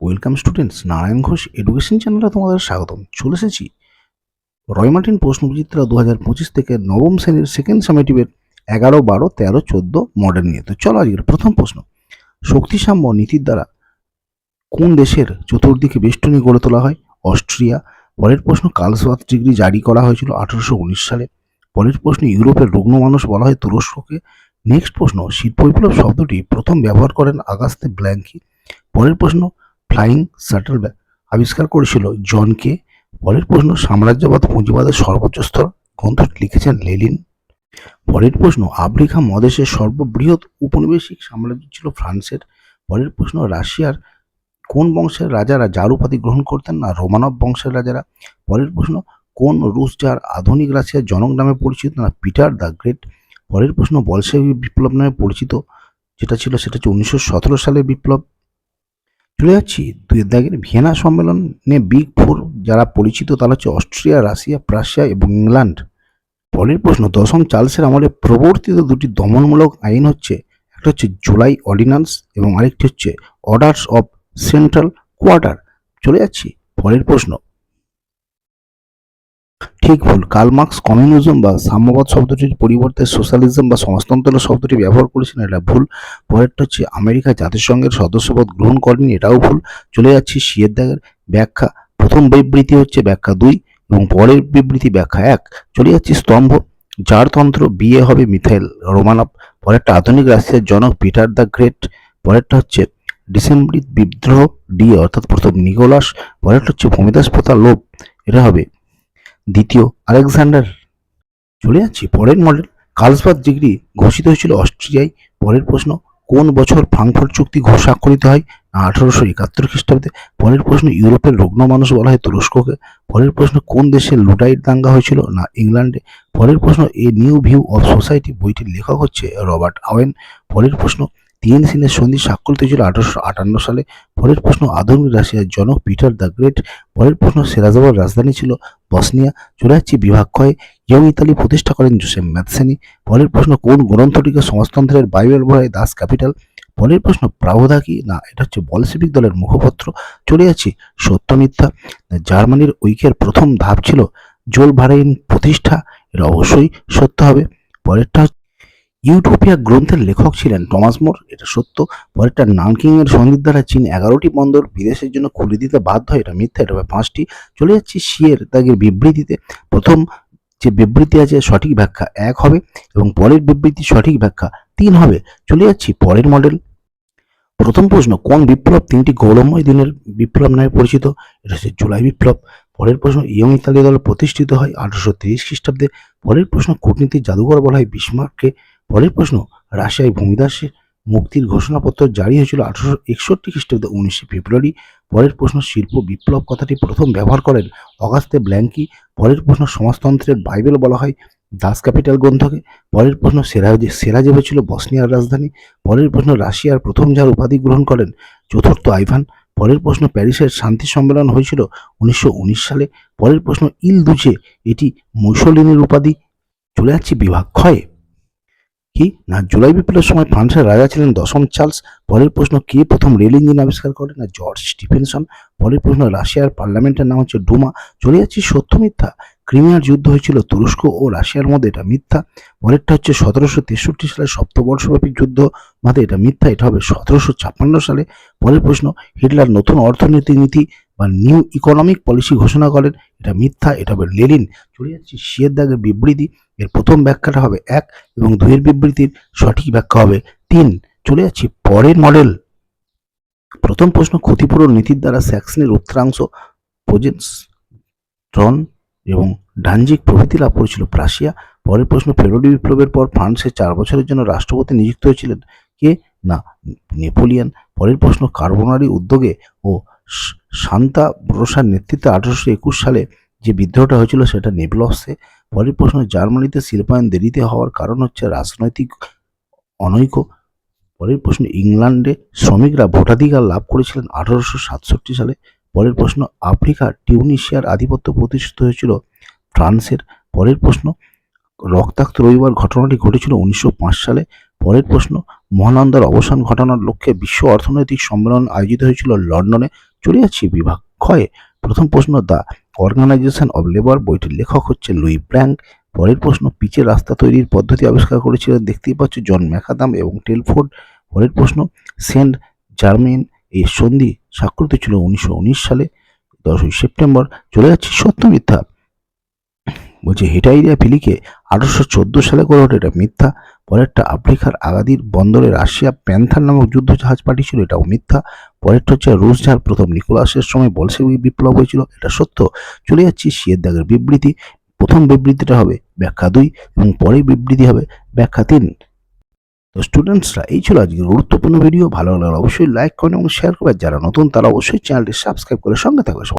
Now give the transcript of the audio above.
Welcome students, Narayan Ghosh education চ্যানেলে তোমাদের স্বাগতম। চলে এসেছি রয় মার্টিন প্রশ্নবিচিত্রা দু হাজার পঁচিশ থেকে নবম শ্রেণির সেকেন্ড সামেটিভের এগারো, বারো, তেরো, চোদ্দ মডেল নিয়ে। তো চলো আজকের প্রথম প্রশ্ন। শক্তিসাম্য নীতির দ্বারা কোন দেশের চতুর্দিকে বেষ্টনী গড়ে তোলা হয়? অস্ট্রিয়া। পরের প্রশ্ন কালসওয়াত ডিগ্রি জারি করা হয়েছিল আঠারোশো উনিশ সালে। পরের প্রশ্ন, ইউরোপের রুগ্ন মানুষ বলা হয় তুরস্ককে। নেক্সট প্রশ্ন শিল্প বিপ্লব শব্দটি প্রথম ব্যবহার করেন আগাস্তে ব্ল্যাঙ্কি। পরের প্রশ্ন ফ্লাইং শাটল আবিষ্কার করেছিল জন কে। পরের প্রশ্ন, সাম্রাজ্যবাদ, পুঁজিবাদের সর্বোচ্চ স্তর। গ্রন্থটি লিখেছেন লেলিন। পরের প্রশ্ন, আফ্রিকা মহাদেশের সর্ববৃহৎ উপনিবেশিক সাম্রাজ্য ছিল ফ্রান্সের। পরের প্রশ্ন, রাশিয়ার কোন বংশের রাজারা জার উপাধি গ্রহণ করতেন না রোমানব বংশের রাজারা? পরের প্রশ্ন, কোন রুশ যার আধুনিক রাশিয়ার জনক নামে পরিচিত না পিটার দ্য গ্রেট? পরের প্রশ্ন বলশেবিক বিপ্লব নামে পরিচিত, যেটা ছিল সেটা হচ্ছে উনিশশো সতেরো সালের বিপ্লব। চলে যাচ্ছি। দুই দাগের ভিয়েনা সম্মেলনে বিগ ফোর যারা পরিচিত, তারা হচ্ছে অস্ট্রিয়া, রাশিয়া, প্রাশিয়া এবং ইংল্যান্ড। পরের প্রশ্ন, দশম চার্লসের আমলে প্রবর্তিত দুটি দমনমূলক আইন হচ্ছে, একটা হচ্ছে জুলাই অর্ডিন্যান্স এবং আরেকটি হচ্ছে অর্ডার্স অফ সেন্ট্রাল কোয়ার্টার। চলে যাচ্ছি, পরের প্রশ্ন ঠিক ভুল। কার্ল মার্কস কমিউনিজম বা সাম্যবাদ শব্দটির পরিবর্তে সোশ্যালিজম বা সমাজতন্ত্র শব্দটি ব্যবহার করেছেন, এটা ভুল। পরেরটা হচ্ছে আমেরিকা জাতিসংঘের সদস্যপদ গ্রহণ করেনি, এটাও ভুল। চলে যাচ্ছি সিয়ের দাগের ব্যাখ্যা। প্রথম বিবৃতি হচ্ছে ব্যাখ্যা দুই এবং পরের বিবৃতি ব্যাখ্যা এক। চলে যাচ্ছি স্তম্ভ। যার তন্ত্র বিয়ে হবে মিথাইল রোমানব। পরেরটা আধুনিক রাশিয়ার জনক পিটার দ্য গ্রেট। পরেরটা হচ্ছে ডিসেম্বরিত বিদ্রোহ ডি অর্থাৎ প্রথম নিকোলাস। পরেরটা হচ্ছে ভূমিদাস প্রথা লোভ। এটা হবে দ্বিতীয় আলেকজান্ডার। চলে যাচ্ছি, পরের মডেল কালসবাদ ডিগ্রি ঘোষিত হয়েছিল অস্ট্রিয়ায়। পরের প্রশ্ন, কোন বছর ফ্রাঙ্কফুর্ট চুক্তি স্বাক্ষরিত হয়? না, আঠারোশো একাত্তর খ্রিস্টাব্দে। পরের প্রশ্ন, ইউরোপের রুগ্ন মানুষ বলা হয় তুরস্ককে। পরের প্রশ্ন, কোন দেশে লুডাইট দাঙ্গা হয়েছিল? না, ইংল্যান্ডে। পরের প্রশ্ন, a new view of society বইটির লেখক হচ্ছে রবার্ট আওয়েন। পরের প্রশ্ন তিন সিনের সন্ধি স্বাক্ষরিত হয়েছিল আঠারোশো আটান্ন সালে। পরের প্রশ্ন আধুনিক রাশিয়ার জনক পিটার দ্য গ্রেট। পরের প্রশ্ন সেরাজাবার রাজধানী ছিল বসনিয়া। চলে বিভাগ ক্ষয় ইয়ং ইতালি প্রতিষ্ঠা করেন জোসেফ ম্যাথসেনি। পরের প্রশ্ন কোন গ্রন্থটিকে সমাজতন্ত্রের বাইবেল বলা দাস ক্যাপিটাল? পরের প্রশ্ন প্রাবধা কি? না, এটা হচ্ছে বলসেবিক দলের মুখপত্র। চলে যাচ্ছি সত্য মিথ্যা জার্মানির ঐক্যের প্রথম ধাপ ছিল জোল ভারাইন প্রতিষ্ঠা। এটা অবশ্যই সত্য হবে। পরেরটা ইউটোপিয়া গ্রন্থের লেখক ছিলেন টমাস মোর, এটা সত্য। পরেরটা নানকিং এর সন্ধির দ্বারা চীন এগারোটি বন্দর বিদেশের জন্য খুলে দিতে বাধ্য এটা মিথ্যা, এটা পাঁচটি। চলে যাচ্ছি শিয়ের তাদের বিবৃতিতে। প্রথম যে বিবৃতি আছে, সঠিক ব্যাখ্যা এক হবে এবং পরের বিবৃতি সঠিক ব্যাখ্যা তিন হবে। চলে যাচ্ছি পরের মডেল। প্রথম প্রশ্ন, কোন বিপ্লব তিনটি গৌরবময় দিনের বিপ্লব নামে পরিচিত? এটা হচ্ছে জুলাই বিপ্লব। পরের প্রশ্ন, ইয়ং ইতালি দল প্রতিষ্ঠিত হয় আঠারোশো তিরিশ খ্রিস্টাব্দে। পরের প্রশ্ন, কূটনীতির জাদুঘর বলা হয় বিসমার্ককে পরের প্রশ্ন, রাশিয়ায় ভূমিদাসের মুক্তির ঘোষণাপত্র জারি হয়েছিল আঠারোশো একষট্টি খ্রিস্টাব্দে উনিশে ফেব্রুয়ারি। পরের প্রশ্ন, শিল্প বিপ্লব কথাটি প্রথম ব্যবহার করেন অগাস্তে ব্ল্যাঙ্কি। পরের প্রশ্ন, সমাজতন্ত্রের বাইবেল বলা হয় দাস ক্যাপিটাল গ্রন্থকে। পরের প্রশ্ন সেরা সেরাজেভে ছিল বসনিয়ার রাজধানী। পরের প্রশ্ন, রাশিয়ার প্রথম যার উপাধি গ্রহণ করেন চতুর্থ আইভান। পরের প্রশ্ন, প্যারিসের শান্তি সম্মেলন হয়েছিল উনিশশো উনিশ সালে। পরের প্রশ্ন ইল দুচে এটি মুসলিনের উপাধি। চলে যাচ্ছে বিভাগ ক্ষয়ে। কি? না, জুলাই বিপ্লবের সময় ফ্রান্সের রাজা ছিলেন দশম চার্লস। পরের প্রশ্ন, কে প্রথম রেল ইঞ্জিন আবিষ্কার করেন না, জর্জ স্টিফেনসন। পরের প্রশ্ন, রাশিয়ার পার্লামেন্টের নাম হচ্ছে ডুমা। চলে যাচ্ছি সত্য মিথ্যা। ক্রিমিয়ার যুদ্ধ হয়েছিল তুরস্ক ও রাশিয়ার মধ্যে, এটা মিথ্যা। পরেরটা হচ্ছে, সতেরোশো তেষট্টি সালে সপ্তবর্ষব্যাপী যুদ্ধ মাঝে এটা মিথ্যা, এটা হবে সতেরোশো ছাপ্পান্ন সালে। পরের প্রশ্ন, হিটলার নতুন অর্থনৈতিক নীতি বা নিউ ইকোনমিক পলিসি ঘোষণা করেন, এটা মিথ্যা, এটা হবে লেলিন চলে যাচ্ছি শিয়ের দাগের বিবৃতি। এর প্রথম ব্যাখ্যাটা হবে এক এবং দুইয়ের বিবৃতির সঠিক ব্যাখ্যা হবে তিন। চলে যাচ্ছি পরের মডেল প্রথম প্রশ্ন, ক্ষতিপূরণ নীতির দ্বারা স্যাক্সনের উত্তরাংশ পোজেন্স ট্রন এবং ডানজিক প্রভৃতি লাভ করেছিল প্রাশিয়া। পরের প্রশ্ন ফেব্রুয়ারি বিপ্লবের পর ফ্রান্সে চার বছরের জন্য রাষ্ট্রপতি নিযুক্ত হয়েছিলেন কে? না, নেপোলিয়ান। পরের প্রশ্ন, কার্বনারি উদ্যোগে ও শান্তা ব্রোসার নেতৃত্বে আঠারোশো একুশ সালে যে বিদ্রোহটা হয়েছিল সেটা নেবলসে। পরের প্রশ্ন, জার্মানিতে শিল্পায়ন দেরিতে হওয়ার কারণ হচ্ছে রাজনৈতিক অনৈক্য। পরের প্রশ্ন, ইংল্যান্ডে শ্রমিকরা ভোটাধিকার লাভ করেছিলেন আঠারোশো সাতষট্টি সালে। পরের প্রশ্ন, আফ্রিকা টিউনিশিয়ার আধিপত্য প্রতিষ্ঠিত হয়েছিল ফ্রান্সের। পরের প্রশ্ন, রক্তাক্ত রবিবার ঘটনাটি ঘটেছিল উনিশশো পাঁচ সালে। পরের প্রশ্ন, মহানন্দার অবসান ঘটানোর লক্ষ্যে বিশ্ব অর্থনৈতিক সম্মেলন আয়োজিত হয়েছিল লন্ডনে। চলে যাচ্ছি বিভাগ ক্ষয়ে। প্রথম প্রশ্ন, দ্য অর্গানাইজেশন অব লেবার বইটির লেখক হচ্ছে লুই ব্র্যাঙ্ক পরের প্রশ্ন, পিচের রাস্তা তৈরির পদ্ধতি আবিষ্কার করেছিলেন দেখতেই পাচ্ছ জন ম্যাকাদাম এবং টেলফোর্ড। পরের প্রশ্ন, সেন্ট জার্মেন এই সন্ধি স্বাক্ষরিত ছিল উনিশশো উনিশ সালে, দশই সেপ্টেম্বর। চলে যাচ্ছে সত্য মিথ্যা। বলছে, হেটাইরিয়া ফিলিকে আঠারোশো চোদ্দ সালে করে ওঠে এটা মিথ্যা, পরেরটা আফ্রিকার আগাদির বন্দরে রাশিয়া প্যান্থার নামক যুদ্ধ জাহাজ পাঠিয়েছিল, এটাও মিথ্যা। পরেরটা হচ্ছে রুশ যার প্রথম নিকোলাসের সময় বলসেবিক বিপ্লব হয়েছিল, এটা সত্য। চলে যাচ্ছি শিয়ের দাগের বিবৃতি। প্রথম বিবৃতিটা হবে ব্যাখ্যা দুই এবং পরের বিবৃতি হবে ব্যাখ্যা তিন। তো স্টুডেন্টসরা এই ছিল আজকের গুরুত্বপূর্ণ ভিডিও ভালো লাগলে অবশ্যই লাইক করেন এবং শেয়ার করবেন যারা নতুন, তারা অবশ্যই চ্যানেলটি সাবস্ক্রাইব করে সঙ্গে থাকবে